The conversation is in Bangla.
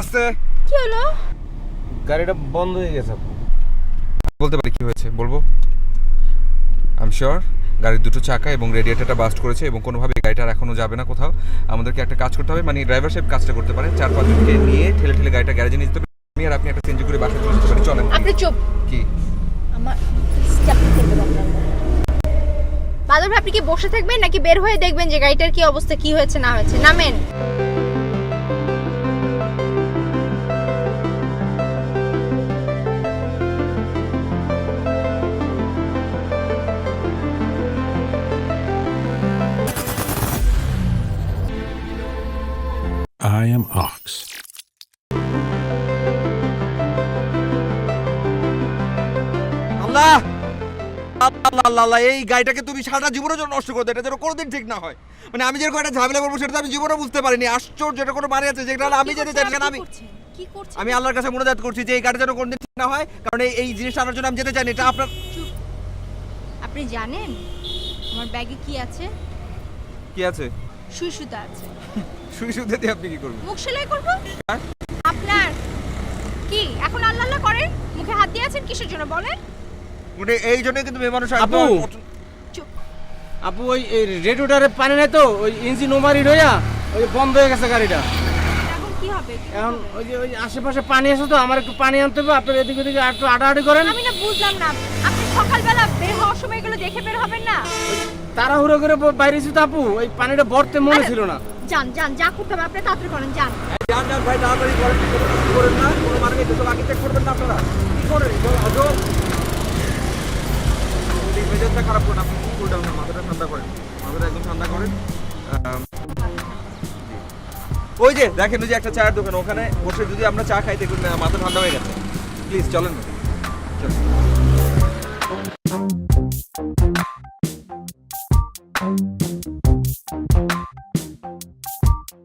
আস্তে। কি হলো? গাড়িটা বন্ধ হয়ে গেছে। আপু বলতে পারি কি হয়েছে? বলব? আই এম শিওর গাড়ির দুটো চাকা এবং রেডিয়েটারটা বাস্ট করেছে এবং কোনোভাবে গাড়িটা আর এখনও যাবে না কোথাও। আমাদেরকে একটা কাজ করতে হবে। মানে ড্রাইভার সাহেব কাজটা করতে পারে। চার পাঁচজনকে নিয়ে ঠেলে ঠেলে গাড়িটা গ্যারেজে নিয়ে যেতে হবে। আমি আর আপনি একটা চেঞ্জ করে বাসায় চলে যেতে পারি। চলেন। আপনি চুপ। কি? আমার স্টেপ বাদল আপনি কি বসে থাকবেন নাকি বের হয়ে দেখবেন যে গাড়িটার কি অবস্থা কি হয়েছে না হয়েছে? নামেন। I am Ox. আল্লাহ! আল্লাহ আল্লাহ আল্লাহ এই গাড়িটাকে তুমি সারাটা জীবনের জন্য নষ্ট করে দাও এটা যেন কোনোদিন ঠিক না হয়। মানে আমি যেরকম একটা ঝামেলা করব সেটা আমি জীবনে বুঝতে পারিনি। আশ্চর্য এটা কোনো মানে আছে যেটা আমি যেতে চাই না আমি কি করছেন? আমি আল্লাহর কাছে মনোজাত করছি যে এই গাড়ি যেন কোনোদিন ঠিক না হয় কারণ এই এই জিনিসটা আনার জন্য আমি যেতে চাই না এটা আপনার আপনি জানেন? আমার ব্যাগে কি আছে? কি আছে? সুই সুতা আছে। শুই দিয়ে আপনি কি করবেন? মুখ সেলাই করব? আপনার কি? এখন আল্লাহ আল্লাহ করেন? মুখে হাত দিয়ে আছেন? কিসের জন্য বলেন? মানে এই জন্য কিন্তু মেয়ে মানুষ আপু! আপু ওই রেডিওটারে পানি নাই তো? ওই ইঞ্জিন ওমারি রইয়া ওই বন্ধ হয়ে গেছে গাড়িটা। এখন কি হবে? কি এখন হবে? ওই যে ওই আশেপাশে পানি আছে তো আমার একটু পানি আনতে হবে আপনার এদিকে ওদিকে একটু আটাআটি করেন। আমি না বুঝলাম না। আপনি সকালবেলা বের হওয়ার সময় এগুলো দেখে বের হবেন না? তাড়াহুড়ো করে ব- বাইরে এসে আপু ওই পানিটা বরতে মনে ছিল না। যান যান যা করতে হবে আপনি তাড়াতাড়ি করেন যান। এই যান যান ভাই তাড়াতাড়ি করেন করেন না কোনো মানে নেই তো আগে চেক করবেন না আপনারা। কি করেন? এই মেজাজটা খারাপ করেন আপনি কি করবেন না মাথাটা ঠান্ডা করেন? মাথাটা একদম ঠান্ডা করেন। ওই যে দেখেন ওই যে একটা চায়ের দোকান ওখানে বসে যদি আমরা চা খাই দেখুন মাথা ঠান্ডা হয়ে গেছে। প্লিজ চলেন। না চলেন।